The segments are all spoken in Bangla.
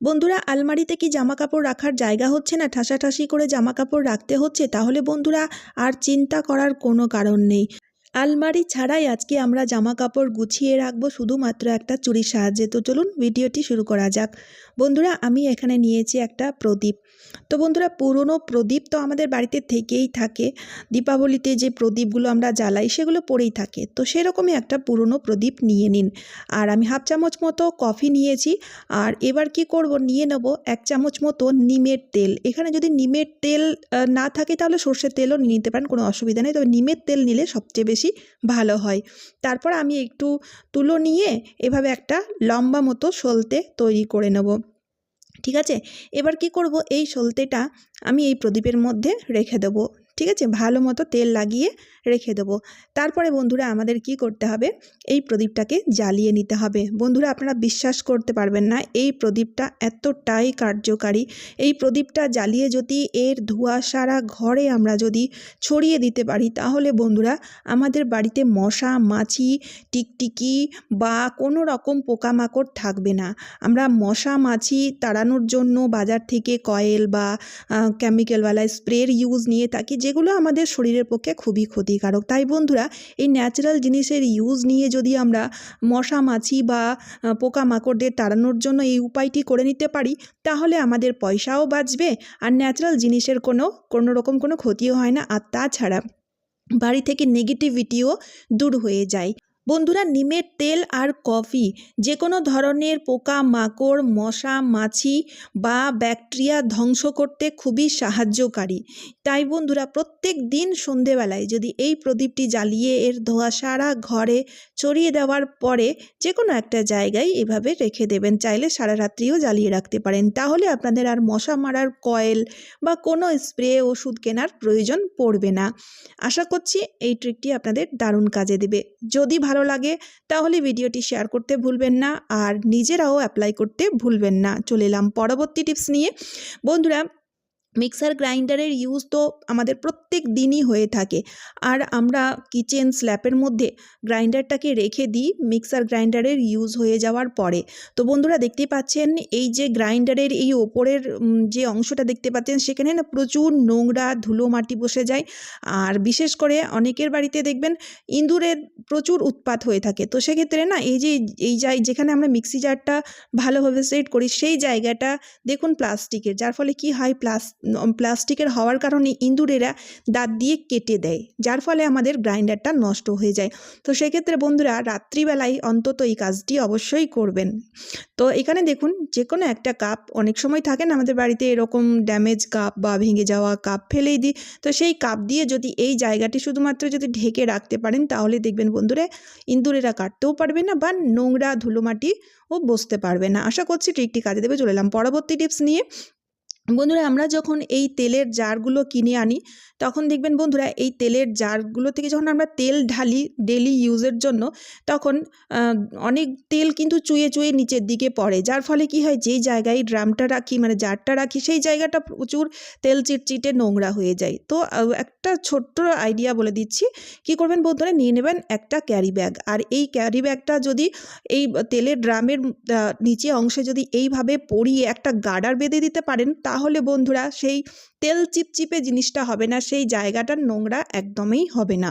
বন্ধুরা, আলমারিতে কি জামা কাপড় রাখার জায়গা হচ্ছে না? ঠাসাঠাসি করে জামা কাপড় রাখতে হচ্ছে? তাহলে বন্ধুরা, আর চিন্তা করার কোনো কারণ নেই। আলমারি ছাড়াই আজকে আমরা জামা কাপড় গুছিয়ে রাখব শুধুমাত্র একটা চুরির সাহায্যে। তো চলুন ভিডিওটি শুরু করা যাক। বন্ধুরা, আমি এখানে নিয়েছি একটা প্রদীপ। তো বন্ধুরা, পুরনো প্রদীপ তো আমাদের বাড়িতে থেকেই থাকে। দীপাবলিতে যে প্রদীপগুলো আমরা জ্বালাই সেগুলো পড়েই থাকে। তো সেরকমই একটা পুরনো প্রদীপ নিয়ে নিন। আর আমি হাফ চামচ মতো কফি নিয়েছি। আর এবার কি করব, নিয়ে নেব এক চামচ মতো নিমের তেল। এখানে যদি নিমের তেল না থাকে তাহলে সর্ষের তেলও নিতে পারেন, কোনো অসুবিধা নেই। তবে নিমের তেল নিলে সবচেয়ে বেশি ভালো হয়। তারপর আমি একটু তুলো নিয়ে এভাবে একটা লম্বা মতো সলতে তৈরি করে নেব। ঠিক আছে? এবার কি করব? এই সলতেটা আমি এই প্রদীপের মধ্যে রেখে দেবো। ঠিক আছে? ভালো মতো তেল লাগিয়ে রেখে দেবো। তারপরে বন্ধুরা আমাদের কি করতে হবে? এই প্রদীপটাকে জ্বালিয়ে নিতে হবে। বন্ধুরা আপনারা বিশ্বাস করতে পারবেন না, এই প্রদীপটা এতটাই কার্যকারী। এই প্রদীপটা জ্বালিয়ে যদি এর ধোঁয়া সারা ঘরে আমরা যদি ছড়িয়ে দিতে পারি, তাহলে বন্ধুরা আমাদের বাড়িতে মশা, মাছি, টিকটিকি বা কোনো রকম পোকামাকড় থাকবে না। আমরা মশা, মাছি তাড়ানোর জন্য বাজার থেকে কয়েল বা কেমিক্যালওয়ালা স্প্রের ইউজ নিয়ে থাকি যেগুলো আমাদের শরীরের পক্ষে খুবই ক্ষতিকারক। তাই বন্ধুরা, এই ন্যাচারাল জিনিসের ইউজ নিয়ে যদি আমরা মশা, মাছি বা পোকামাকড়দের তাড়ানোর জন্য এই উপায়টি করে নিতে পারি, তাহলে আমাদের পয়সাও বাঁচবে আর ন্যাচারাল জিনিসের কোনো কোনো রকম কোনো ক্ষতিও হয় না। আর তাছাড়া বাড়ি থেকে নেগেটিভিটিও দূর হয়ে যায়। বন্ধুরা, নিমের তেল আর কফি যে কোনো ধরনের পোকা মাকড় মশা, মাছি বা ব্যাকটেরিয়া ধ্বংস করতে খুবই সাহায্যকারী। তাই বন্ধুরা, প্রত্যেক দিন সন্ধেবেলায় যদি এই প্রদীপটি জ্বালিয়ে এর ধোয়া সারা ঘরে ছড়িয়ে দেওয়ার পরে যে কোনো একটা জায়গায় এভাবে রেখে দেবেন, চাইলে সারা রাত্রিও জ্বালিয়ে রাখতে পারেন। তাহলে আপনাদের আর মশা মারার কয়েল বা কোনো স্প্রে, ওষুধ কেনার প্রয়োজন পড়বে না। আশা করছি এই ট্রিকটি আপনাদের দারুণ কাজে দেবে। যদি ভালো লাগে, তাহলে ভিডিওটি শেয়ার করতে ভুলবেন না আর নিজেরাও অ্যাপ্লাই করতে ভুলবেন না। চলে এলাম পরবর্তী টিপস নিয়ে। বন্ধুরা মিক্সার গ্রাইন্ডারের ইউজ তো আমাদের প্রত্যেক দিনই হয়ে থাকে। আর আমরা কিচেন স্ল্যাপের মধ্যে গ্রাইন্ডারটাকে রেখে দিই মিক্সার গ্রাইন্ডারের ইউজ হয়ে যাওয়ার পরে। তো বন্ধুরা দেখতেই পাচ্ছেন, এই যে গ্রাইন্ডারের এই ওপরের যে অংশটা দেখতে পাচ্ছেন, সেখানে না প্রচুর নোংরা ধুলো মাটি বসে যায়। আর বিশেষ করে অনেকের বাড়িতে দেখবেন ইঁদুরের প্রচুর উৎপাত হয়ে থাকে। তো সেক্ষেত্রে না এই যে, এই যাই যেখানে আমরা মিক্সি জারটা ভালোভাবে সেট করি, সেই জায়গাটা দেখুন প্লাস্টিকের, যার ফলে কি হয়, প্লাস প্লাস্টিকের হওয়ার কারণে ইঁদুরেরা দাঁত দিয়ে কেটে দেয়, যার ফলে আমাদের গ্রাইন্ডারটা নষ্ট হয়ে যায়। তো সেক্ষেত্রে বন্ধুরা রাত্রিবেলায় অন্তত এই কাজটি অবশ্যই করবেন। তো এখানে দেখুন যে কোনো একটা কাপ, অনেক সময় থাকে না আমাদের বাড়িতে এরকম ড্যামেজ কাপ বা ভেঙে যাওয়া কাপ ফেলেই দিই। তো সেই কাপ দিয়ে যদি এই জায়গাটি শুধুমাত্র যদি ঢেকে রাখতে পারেন, তাহলে দেখবেন বন্ধুরা ইঁদুরেরা কাটতেও পারবে না বা নোংরা ধুলোমাটি ও বসতে পারবে না। আশা করছি ট্রিকটি কাজে দেবে, চলে এলাম পরবর্তী টিপস নিয়ে। বন্ধুরা, আমরা যখন এই তেলের জারগুলো কিনে আনি, তখন দেখবেন বন্ধুরা, এই তেলের জারগুলো থেকে যখন আমরা তেল ঢালি ডেলি ইউজের জন্য, তখন অনেক তেল কিন্তু চুয়ে চুয়ে নিচের দিকে পড়ে। যার ফলে কি হয়, যেই জায়গায় ড্রামটা রাখি মানে জারটা রাখি, সেই জায়গাটা প্রচুর তেল চিটচিটে নোংরা হয়ে যায়। তো একটা ছোট্ট আইডিয়া বলে দিচ্ছি, কি করবেন বন্ধুরা, নিয়ে নেবেন একটা ক্যারি ব্যাগ আর এই ক্যারি ব্যাগটা যদি এই তেলের ড্রামের নিচে অংশে যদি এইভাবে পরিয়ে একটা গার্ডার বেঁধে দিতে পারেন তাহলে বন্ধুরা সেই তেল চিপচিপে জিনিসটা হবে না, সেই জায়গাটার নোংরা একদমই হবে না।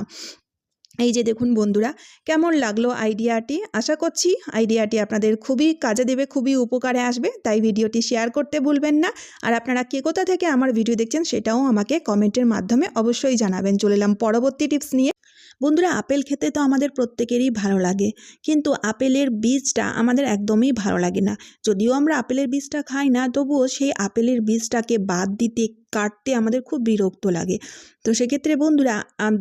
এই যে দেখুন বন্ধুরা, কেমন লাগল আইডিয়াটি? আশা করছি আইডিয়াটি আপনাদের খুবই কাজে দেবে, খুবই উপকারে আসবে, তাই ভিডিওটি শেয়ার করতে ভুলবেন না। আর আপনারা কে কোথা থেকে আমার ভিডিও দেখছেন সেটাও আমাকে কমেন্টের মাধ্যমে অবশ্যই জানাবেন। চলে এলাম পরবর্তী টিপস নিয়ে। বন্ধুরা, আপেল খেতে তো আমাদের প্রত্যেকেরই ভালো লাগে, কিন্তু আপেলের বীজটা আমাদের একদমই ভালো লাগে না। যদিও আমরা আপেলের বীজটা খাই না, তবুও সেই আপেলের বীজটাকে বাদ দিতে কাটতে আমাদের খুব বিরক্ত লাগে। তো সেক্ষেত্রে বন্ধুরা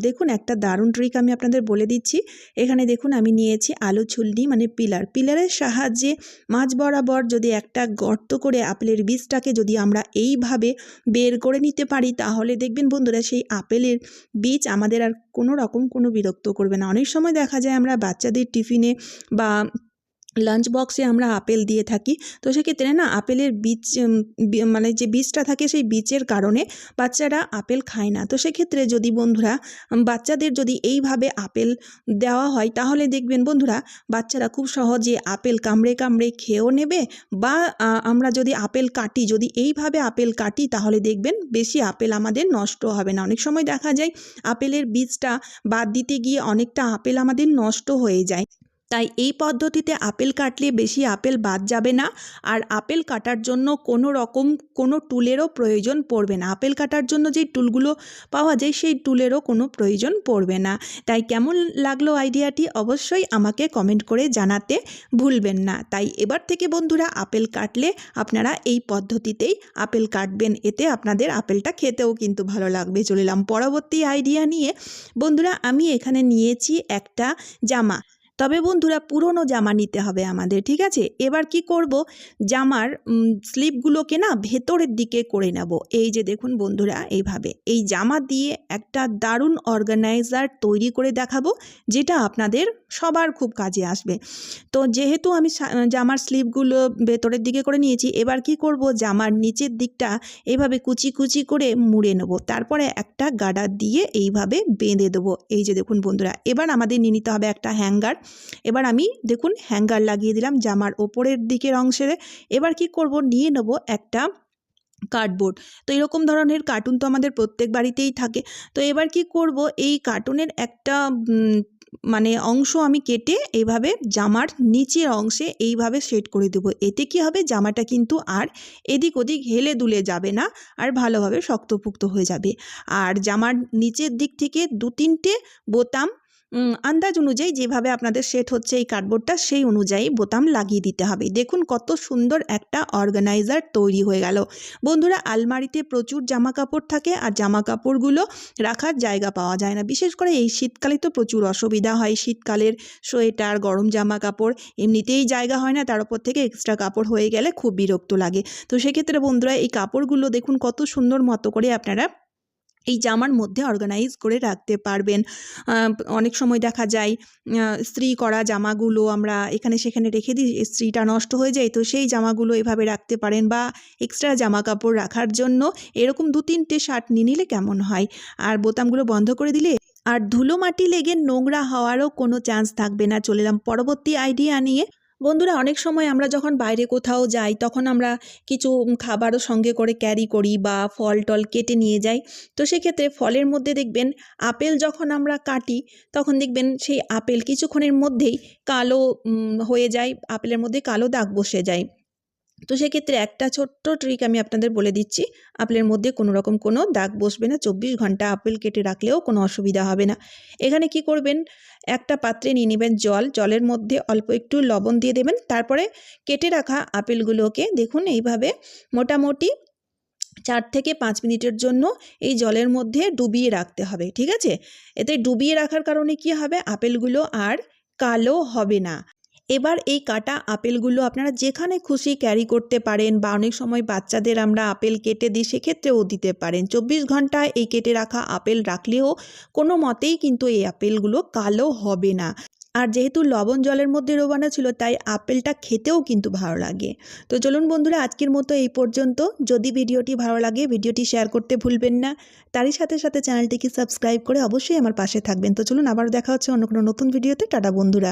দেখুন একটা দারুণ ট্রিক আমি আপনাদের বলে দিচ্ছি। এখানে দেখুন আমি নিয়েছি আলু ছুলনি মানে পিলার। পিলারের সাহায্যে মাঝ বরাবর যদি একটা গর্ত করে আপেলের বীজটাকে যদি আমরা এইভাবে বের করে নিতে পারি, তাহলে দেখবেন বন্ধুরা সেই আপেলের বীজ আমাদের আর কোনো রকম কোনো বিরক্ত করবে না। অনেক সময় দেখা যায় আমরা বাচ্চাদের টিফিনে বা লাঞ্চ বক্সে আমরা আপেল দিয়ে থাকি। তো সেক্ষেত্রে না, আপেলের বীজ মানে যে বীজটা থাকে সেই বীজের কারণে বাচ্চারা আপেল খায় না। তো সেক্ষেত্রে যদি বন্ধুরা বাচ্চাদের যদি এইভাবে আপেল দেওয়া হয়, তাহলে দেখবেন বন্ধুরা, বাচ্চারা খুব সহজে আপেল কামড়ে কামড়ে খেয়েও নেবে বা আমরা যদি আপেল কাটি, যদি এইভাবে আপেল কাটি, তাহলে দেখবেন বেশি আপেল আমাদের নষ্ট হবে না। অনেক সময় দেখা যায়, আপেলের বীজটা বাদ দিতে গিয়ে অনেকটা আপেল আমাদের নষ্ট হয়ে যায়। তাই এই পদ্ধতিতে আপেল কাটলে বেশি আপেল বাদ যাবে না। আর আপেল কাটার জন্য কোনো রকম কোনো টুলেরও প্রয়োজন পড়বে না। আপেল কাটার জন্য যেই টুলগুলো পাওয়া যায়, সেই টুলেরও কোনো প্রয়োজন পড়বে না। তাই কেমন লাগল আইডিয়াটি অবশ্যই আমাকে কমেন্ট করে জানাতে ভুলবেন না। তাই এবার থেকে বন্ধুরা, আপেল কাটলে আপনারা এই পদ্ধতিতেই আপেল কাটবেন। এতে আপনাদের আপেলটা খেতেও কিন্তু ভালো লাগবে। চলে এলাম পরবর্তী আইডিয়া নিয়ে। বন্ধুরা, আমি এখানে নিয়েছি একটা জামা। তবে বন্ধুরা পুরনো জামা নিতে হবে আমাদের, ঠিক আছে? এবার কি করব? জামার স্লিপগুলোকে না ভেতরের দিকে করে নেব। এই যে দেখুন বন্ধুরা, এইভাবে। এই জামা দিয়ে একটা দারুণ অর্গানাইজার তৈরি করে দেখাবো, যেটা আপনাদের সবার খুব কাজে আসবে। তো যেহেতু আমি জামার স্লিপগুলো ভেতরের দিকে করে নিয়েছি, এবার কি করব? জামার নিচের দিকটা এইভাবে কুচি কুচি করে মুড়ে নেব। তারপরে একটা গাডার দিয়ে এইভাবে বেঁধে দেবো। এই যে দেখুন বন্ধুরা, এবার আমাদের নিয়ে নিতে হবে একটা হ্যাঙ্গার এবার আমি দেখুন হ্যাঙ্গার লাগিয়ে দিলাম জামার ওপরের দিকের অংশে এবার কি করব? নিয়ে নেব একটা কার্ডবোর্ড। তো এরকম ধরনের কার্টুন তো আমাদের প্রত্যেক বাড়িতেই থাকে। তো এবার কি করব? এই কার্টুনের একটা মানে অংশ আমি কেটে এইভাবে জামার নিচের অংশে এইভাবে সেট করে দেবো। এতে কি হবে? জামাটা কিন্তু আর এদিক ওদিক হেলে দুলে যাবে না আর ভালোভাবে শক্তপুক্ত হয়ে যাবে। আর জামার নিচের দিক থেকে দু তিনটে বোতাম আন্দাজ অনুযায়ী যেভাবে আপনাদের সেট হচ্ছে এই কার্ডবোর্ডটা সেই অনুযায়ী বোতাম লাগিয়ে দিতে হবে। দেখুন কত সুন্দর একটা অর্গানাইজার তৈরি হয়ে গেল। বন্ধুরা, আলমারিতে প্রচুর জামা কাপড় থাকে আর জামা কাপড়গুলো রাখার জায়গা পাওয়া যায় না। বিশেষ করে এই শীতকালে তো প্রচুর অসুবিধা হয়। শীতকালের সোয়েটার, গরম জামা কাপড় এমনিতেই জায়গা হয় না, তার উপর থেকে এক্সট্রা কাপড় হয়ে গেলে খুব বিরক্ত লাগে। তো সেক্ষেত্রে বন্ধুরা, এই কাপড়গুলো দেখুন কত সুন্দর মতো করে আপনারা এই জামার মধ্যে অর্গানাইজ করে রাখতে পারবেন। অনেক সময় দেখা যায় আহ, ইস্ত্রি করা জামাগুলো আমরা এখানে সেখানে রেখে দিই ইস্ত্রিটা নষ্ট হয়ে যায় তো সেই জামাগুলো এভাবে রাখতে পারেন বা এক্সট্রা জামা কাপড় রাখার জন্য এরকম দু তিনটে শার্ট নিয়ে নিলে কেমন হয়? আর বোতামগুলো বন্ধ করে দিলে আর ধুলো মাটি লেগে নোংরা হওয়ারও কোনো চান্স থাকবে না। চলে এলাম পরবর্তী আইডিয়া নিয়ে। বন্ধুরা, অনেক সময় আমরা যখন বাইরে কোথাও যাই, তখন আমরা কিছু খাবারও সঙ্গে করে ক্যারি করি বা ফল টল কেটে নিয়ে যাই। তো সেক্ষেত্রে ফলের মধ্যে দেখবেন, আপেল যখন আমরা কাটি, তখন দেখবেন সেই আপেল কিছুক্ষণের মধ্যেই কালো হয়ে যায়, আপেলের মধ্যে কালো দাগ বসে যায়। তো সেক্ষেত্রে একটা ছোট্ট ট্রিক আমি আপনাদের বলে দিচ্ছি। আপেলের মধ্যে কোনো রকম কোনো দাগ বসবে না, চব্বিশ ঘণ্টা আপেল কেটে রাখলেও কোনো অসুবিধা হবে না। এখানে কি করবেন? একটা পাত্রে নিয়ে নেবেন জল, জলের মধ্যে অল্প একটু লবণ দিয়ে দেবেন। তারপরে কেটে রাখা আপেলগুলোকে দেখুন এইভাবে মোটামুটি চার থেকে পাঁচ মিনিটের জন্য এই জলের মধ্যে ডুবিয়ে রাখতে হবে, ঠিক আছে? এতে ডুবিয়ে রাখার কারণে কি হবে? আপেলগুলো আর কালো হবে না। এবার এই কাটা আপেলগুলো আপনারা যেখানে খুশি ক্যারি করতে পারেন বা অনেক সময় বাচ্চাদের আমরা আপেল কেটে দিই, সেক্ষেত্রেও দিতে পারেন। চব্বিশ ঘন্টায় এই কেটে রাখা আপেল রাখলেও কোনো মতেই কিন্তু এই আপেলগুলো কালো হবে না। আর যেহেতু লবণ জলের মধ্যে ডোবানো ছিল, তাই আপেলটা খেতেও কিন্তু ভালো লাগে। তো চলুন বন্ধুরা, আজকের মতো এই পর্যন্ত। যদি ভিডিওটি ভালো লাগে, ভিডিওটি শেয়ার করতে ভুলবেন না। তারই সাথে সাথে চ্যানেলটিকে সাবস্ক্রাইব করে অবশ্যই আমার পাশে থাকবেন। তো চলুন আবার দেখা হচ্ছে অন্য কোনো নতুন ভিডিওতে। টাটা বন্ধুরা।